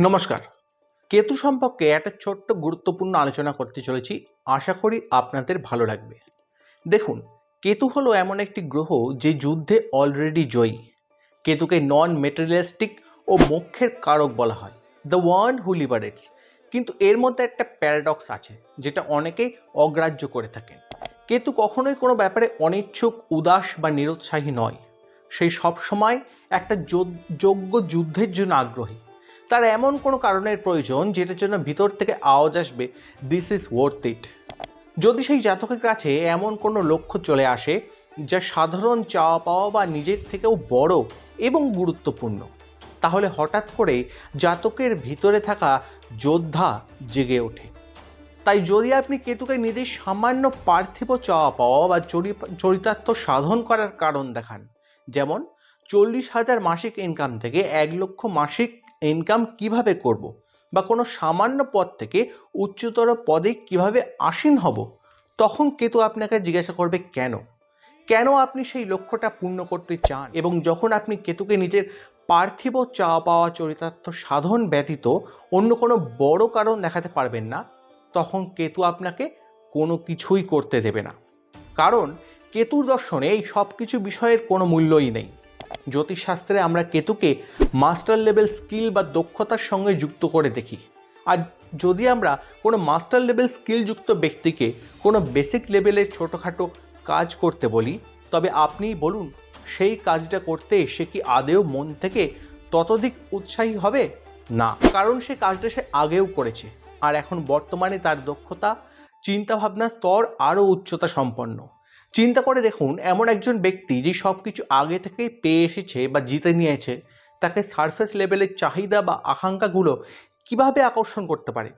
নমস্কার। কেতু সম্পর্কে একটা ছোট্ট গুরুত্বপূর্ণ আলোচনা করতে চলেছি। আশা করি আপনাদের ভালো লাগবে। দেখুন, কেতু হলো এমন একটি গ্রহ যে যুদ্ধে অলরেডি জয়ী। কেতুকে নন মেটেরিয়ালিস্টিক ও মোক্ষের কারক বলা হয় দ্য ওয়ান হু লিবারেটস কিন্তু এর মধ্যে একটা প্যারাডক্স আছে, যেটা অনেকেই অগ্রাহ্য করে থাকেন। কেতু কখনোই কোনো ব্যাপারে অনিচ্ছুক, উদাস বা নিরুৎসাহী নয়। সেই সবসময় একটা যোগ- যোগ্য যুদ্ধের জন্য আগ্রহী। তার এমন কোনো কারণের প্রয়োজন যেটার জন্য ভিতর থেকে আওয়াজ আসবে দিস ইজ ওয়ার্থ ইট যদি সেই জাতকের কাছে এমন কোনো লক্ষ্য চলে আসে, যা সাধারণ চাওয়া পাওয়া বা নিজের থেকেও বড় এবং গুরুত্বপূর্ণ, তাহলে হঠাৎ করে জাতকের ভিতরে থাকা যোদ্ধা জেগে ওঠে। তাই যদি আপনি কেতুকে নিজের সামান্য পার্থিব চাওয়া পাওয়া বা চরি- চরিতার্থ সাধন করার কারণ দেখান, যেমন চল্লিশ হাজার মাসিক ইনকাম থেকে এক লক্ষ মাসিক ইনকাম কীভাবে করব? বা কোনো সামান্য পদ থেকে উচ্চতর পদে কীভাবে আসীন হব? তখন কেতু আপনাকে জিজ্ঞাসা করবে, কেন? কেন আপনি সেই লক্ষ্যটা পূর্ণ করতে চান? এবং যখন আপনি কেতুকে নিজের পার্থিব চাওয়া পাওয়া চরিতার্থ সাধন ব্যতীত অন্য কোনো বড় কারণ দেখাতে পারবেন না, তখন কেতু আপনাকে কোনো কিছুই করতে দেবে না। কারণ কেতুর দর্শনে এই সব কিছু বিষয়ের কোনো মূল্যই নেই। জ্যোতিষশাস্ত্রে আমরা কেতুকে মাস্টার লেভেল স্কিল বা দক্ষতার সঙ্গে যুক্ত করে দেখি। আর যদি আমরা কোনো মাস্টার লেভেল স্কিলযুক্ত ব্যক্তিকে কোনো বেসিক লেভেলের ছোটোখাটো কাজ করতে বলি, তবে আপনিই বলুন, সেই কাজটা করতে সে কি আদেও মন থেকে ততোধিক উৎসাহী হবে? না, কারণ সে কাজটা সে আগেও করেছে। আর এখন বর্তমানে তার দক্ষতা, চিন্তাভাবনার স্তর আরও উচ্চতা সম্পন্ন। চিন্তা করে দেখুন, এমন একজন ব্যক্তি যে সব কিছু আগে থেকেই পেয়ে এসেছে বা জিতে নিয়েছে, তাকে সারফেস লেভেলের চাহিদা বা আকাঙ্ক্ষাগুলো কীভাবে আকর্ষণ করতে পারে?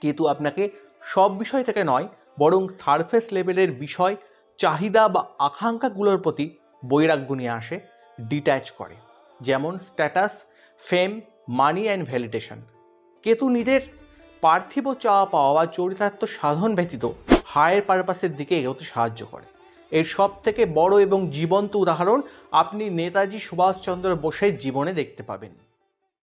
কিন্তু আপনাকে সব বিষয় থেকে নয়, বরং সারফেস লেভেলের বিষয়, চাহিদা বা আকাঙ্ক্ষাগুলোর প্রতি বৈরাগ্য নিয়ে আসে ডিট্যাচ করে। যেমন status fame money and validation Ketu নিজের পার্থিব চাওয়া পাওয়া চরিতার্থ সাধন ব্যতীত হায়ের পারপাসের দিকে এগোতে সাহায্য করে। এর সব থেকে বড় এবং জীবন্ত উদাহরণ আপনি নেতাজি সুভাষচন্দ্র বোসের জীবনে দেখতে পাবেন।